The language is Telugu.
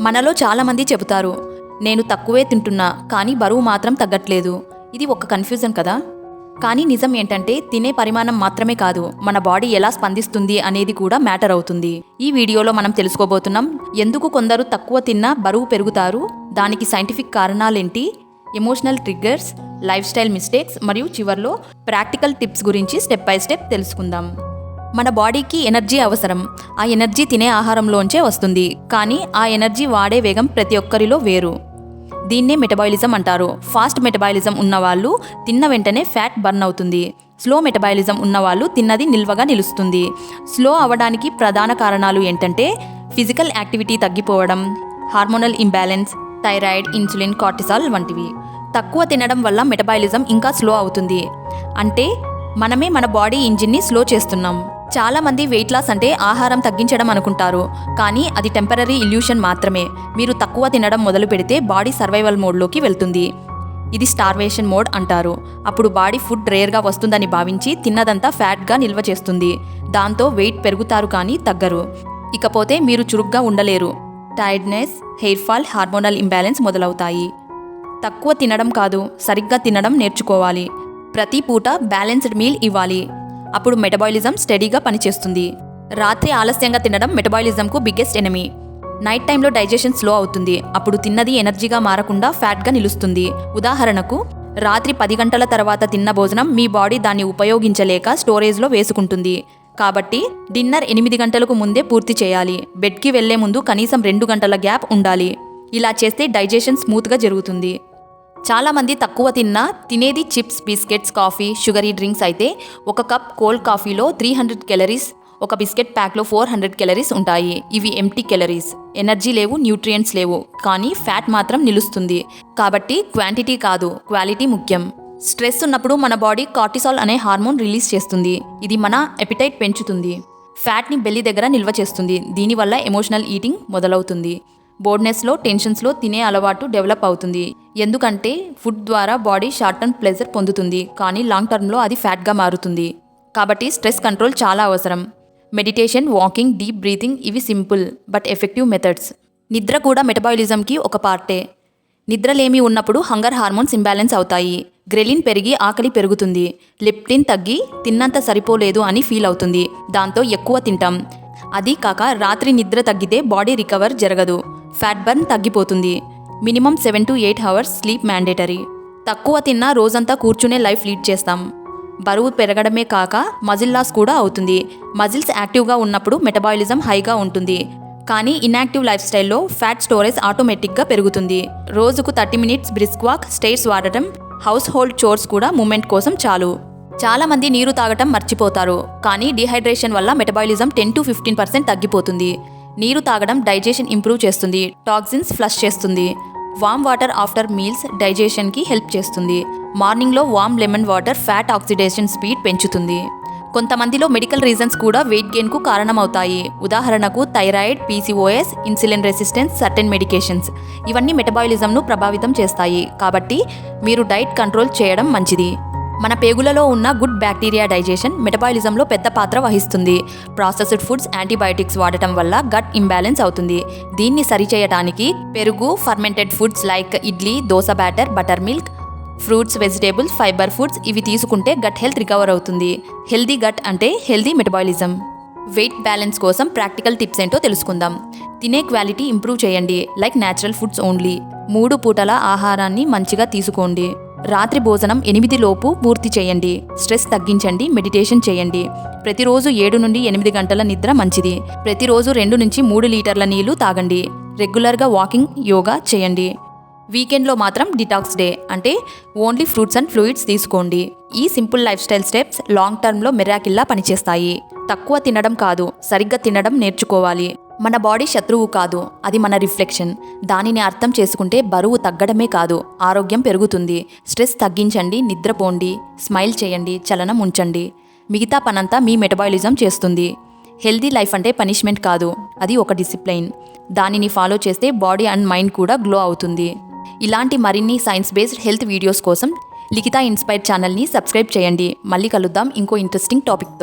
మనలో చాలామంది చెబుతారు నేను తక్కువే తింటున్నా కానీ బరువు మాత్రం తగ్గట్లేదు. ఇది ఒక కన్ఫ్యూజన్ కదా? కానీ నిజం ఏంటంటే తినే పరిమాణం మాత్రమే కాదు మన బాడీ ఎలా స్పందిస్తుంది అనేది కూడా మ్యాటర్ అవుతుంది. ఈ వీడియోలో మనం తెలుసుకోబోతున్నాం ఎందుకు కొందరు తక్కువ తిన్నా బరువు పెరుగుతారు? దానికి సైంటిఫిక్ కారణాలేంటి? Emotional triggers lifestyle mistakes మరియు చివర్లో ప్రాక్టికల్ టిప్స్ గురించి స్టెప్ బై స్టెప్ తెలుసుకుందాం. మన బాడీకి ఎనర్జీ అవసరం. ఆ ఎనర్జీ తినే ఆహారంలోంచే వస్తుంది. కానీ ఆ ఎనర్జీ వాడే వేగం ప్రతి ఒక్కరిలో వేరు. దీన్నే మెటబాలిజం అంటారు. ఫాస్ట్ మెటబాలిజం ఉన్నవాళ్ళు తిన్న వెంటనే ఫ్యాట్ బర్న్ అవుతుంది. స్లో మెటబాలిజం ఉన్నవాళ్ళు తిన్నది నిల్వగా నిలుస్తుంది. స్లో అవ్వడానికి ప్రధాన కారణాలు ఏంటంటే ఫిజికల్ యాక్టివిటీ తగ్గిపోవడం hormonal imbalance thyroid insulin cortisol వంటివి. తక్కువ తినడం వల్ల మెటబాలిజం ఇంకా స్లో అవుతుంది. అంటే మనమే మన బాడీ ఇంజిన్ని స్లో చేస్తున్నాం. చాలా మంది వెయిట్ లాస్ అంటే ఆహారం తగ్గించడం అనుకుంటారు. కానీ అది టెంపరీ ఇల్యూషన్ మాత్రమే. మీరు తక్కువ తినడం మొదలు పెడితే బాడీ సర్వైవల్ మోడ్లోకి వెళ్తుంది. ఇది స్టార్వేషన్ మోడ్ అంటారు. అప్పుడు బాడీ ఫుడ్ రేర్గా వస్తుందని భావించి తిన్నదంతా ఫ్యాట్గా నిల్వ చేస్తుంది. దాంతో వెయిట్ పెరుగుతారు కానీ తగ్గరు. ఇకపోతే మీరు చురుగ్గా ఉండలేరు. Tiredness hair fall hormonal imbalance మొదలవుతాయి. తక్కువ తినడం కాదు సరిగ్గా తినడం నేర్చుకోవాలి. ప్రతి పూట బ్యాలెన్స్డ్ మీల్ ఇవ్వాలి. అప్పుడు మెటబాలిజం స్టడీగా పనిచేస్తుంది. రాత్రి ఆలస్యంగా తినడం మెటబాలిజంకు బిగ్గెస్ట్ ఎనిమీ. నైట్ టైంలో డైజెషన్ స్లో అవుతుంది. అప్పుడు తిన్నది ఎనర్జీగా మారకుండా ఫ్యాట్గా నిలుస్తుంది. ఉదాహరణకు రాత్రి పది గంటల తర్వాత తిన్న భోజనం మీ బాడీ దాన్ని ఉపయోగించలేక స్టోరేజ్లో వేసుకుంటుంది. కాబట్టి డిన్నర్ ఎనిమిది గంటలకు ముందే పూర్తి చేయాలి. బెడ్కి వెళ్ళే ముందు కనీసం రెండు గంటల గ్యాప్ ఉండాలి. ఇలా చేస్తే డైజెషన్ స్మూత్గా జరుగుతుంది. చాలామంది తక్కువ తిన్నా తినేది chips biscuits coffee sugary drinks అయితే ఒక కప్ కోల్డ్ కాఫీలో త్రీ హండ్రెడ్ కెలరీస్ ఒక బిస్కెట్ ప్యాక్లో ఫోర్ హండ్రెడ్ కెలరీస్ ఉంటాయి. ఇవి ఎంటీ కెలరీస్. ఎనర్జీ లేవు న్యూట్రియంట్స్ లేవు. కానీ ఫ్యాట్ మాత్రం నిలుస్తుంది. కాబట్టి క్వాంటిటీ కాదు క్వాలిటీ ముఖ్యం. స్ట్రెస్ ఉన్నప్పుడు మన బాడీ కార్టిసాల్ అనే హార్మోన్ రిలీజ్ చేస్తుంది. ఇది మన ఎపిటైట్ పెంచుతుంది. ఫ్యాట్ని బెల్లి దగ్గర నిల్వ చేస్తుంది. దీనివల్ల ఎమోషనల్ ఈటింగ్ మొదలవుతుంది. బోర్డ్నెస్లో టెన్షన్స్లో తినే అలవాటు డెవలప్ అవుతుంది. ఎందుకంటే ఫుడ్ ద్వారా బాడీ షార్ట్ టర్మ్ ప్లెజర్ పొందుతుంది. కానీ లాంగ్ టర్మ్లో అది ఫ్యాట్గా మారుతుంది. కాబట్టి స్ట్రెస్ కంట్రోల్ చాలా అవసరం. మెడిటేషన్ వాకింగ్ డీప్ బ్రీతింగ్ ఇవి సింపుల్ బట్ ఎఫెక్టివ్ మెథడ్స్. నిద్ర కూడా మెటబాలిజంకి ఒక పార్టే. నిద్రలేమి ఉన్నప్పుడు హంగర్ హార్మోన్స్ ఇంబ్యాలెన్స్ అవుతాయి. గ్రెలిన్ పెరిగి ఆకలి పెరుగుతుంది. లిప్టిన్ తగ్గి తిన్నంత సరిపోలేదు అని ఫీల్ అవుతుంది. దాంతో ఎక్కువ తింటాం. అది కాక రాత్రి నిద్ర తగ్గితే బాడీ రికవర్ జరగదు. ఫ్యాట్ బర్న్ తగ్గిపోతుంది. Minimum seven to eight hours sleep mandatory. తక్కువ తిన్నా రోజంతా కూర్చునే లైఫ్ లీడ్ చేస్తాం. బరువు పెరగడమే కాక మజిల్ లాస్ కూడా అవుతుంది. మజిల్స్ యాక్టివ్గా ఉన్నప్పుడు మెటబాలిజం హైగా ఉంటుంది. కానీ ఇన్యాక్టివ్ లైఫ్ స్టైల్లో ఫ్యాట్ స్టోరేజ్ ఆటోమేటిక్గా పెరుగుతుంది. రోజుకు thirty minutes brisk walk stairs వాడటం హౌస్ హోల్డ్ చోర్స్ కూడా మూమెంట్ కోసం చాలు. చాలామంది నీరు తాగటం మర్చిపోతారు. కానీ డిహైడ్రేషన్ వల్ల metabolism ten to fifteen percent తగ్గిపోతుంది. నీరు తాగడం డైజెషన్ ఇంప్రూవ్ చేస్తుంది టాక్సిన్స్ ఫ్లష్ చేస్తుంది. వామ్ వాటర్ ఆఫ్టర్ మీల్స్ డైజెషన్కి హెల్ప్ చేస్తుంది. మార్నింగ్లో warm lemon water fat oxidation speed పెంచుతుంది. కొంతమందిలో మెడికల్ రీజన్స్ కూడా వెయిట్ గెయిన్కు కారణమవుతాయి. ఉదాహరణకు thyroid PCOS insulin resistance certain medications. ఇవన్నీ మెటబాలిజంను ప్రభావితం చేస్తాయి. కాబట్టి మీరు డైట్ కంట్రోల్ చేయడం మంచిది. మన పేగులలో ఉన్న గుడ్ బ్యాక్టీరియా డైజెషన్ మెటబాలిజంలో పెద్ద పాత్ర వహిస్తుంది. ప్రాసెస్డ్ ఫుడ్స్ యాంటీబయాటిక్స్ వాడటం వల్ల గట్ ఇంబ్యాలెన్స్ అవుతుంది. దీన్ని సరిచేయడానికి పెరుగు fermented foods like idli dosa batter buttermilk fruits vegetables fibre foods ఇవి తీసుకుంటే గట్ హెల్త్ రికవర్ అవుతుంది. హెల్దీ గట్ అంటే హెల్దీ మెటబాలిజం. వెయిట్ బ్యాలెన్స్ కోసం ప్రాక్టికల్ టిప్స్ ఏంటో తెలుసుకుందాం. తినే క్వాలిటీ ఇంప్రూవ్ చేయండి. Like natural foods only. మూడు పూటల ఆహారాన్ని మంచిగా తీసుకోండి. రాత్రి భోజనం ఎనిమిది లోపు పూర్తి చేయండి. స్ట్రెస్ తగ్గించండి మెడిటేషన్ చేయండి. ప్రతిరోజు ఏడు నుండి ఎనిమిది గంటల నిద్ర మంచిది. ప్రతిరోజు రెండు నుంచి మూడు లీటర్ల నీళ్ళు తాగండి. రెగ్యులర్గా వాకింగ్ యోగా చేయండి. వీకెండ్లో మాత్రం డిటాక్స్ డే అంటే ఓన్లీ ఫ్రూట్స్ అండ్ ఫ్లూయిడ్స్ తీసుకోండి. ఈ simple lifestyle steps long టర్మ్లో మిరాకిల్లా పనిచేస్తాయి. తక్కువ తినడం కాదు సరిగ్గా తినడం నేర్చుకోవాలి. మన బాడీ శత్రువు కాదు అది మన రిఫ్లెక్షన్. దానిని అర్థం చేసుకుంటే బరువు తగ్గడమే కాదు ఆరోగ్యం పెరుగుతుంది. స్ట్రెస్ తగ్గించండి నిద్రపోండి స్మైల్ చేయండి చలనం ఉంచండి. మిగతా పనంతా మీ మెటబాలిజం చేస్తుంది. హెల్దీ లైఫ్ అంటే పనిష్మెంట్ కాదు అది ఒక డిసిప్లైన్. దానిని ఫాలో చేస్తే బాడీ అండ్ మైండ్ కూడా గ్లో అవుతుంది. ఇలాంటి మరిన్ని సైన్స్ బేస్డ్ హెల్త్ వీడియోస్ కోసం లిఖిత ఇన్స్పైర్ ఛానల్ని సబ్స్క్రైబ్ చేయండి. మళ్ళీ కలుద్దాం ఇంకో ఇంట్రెస్టింగ్ టాపిక్తో.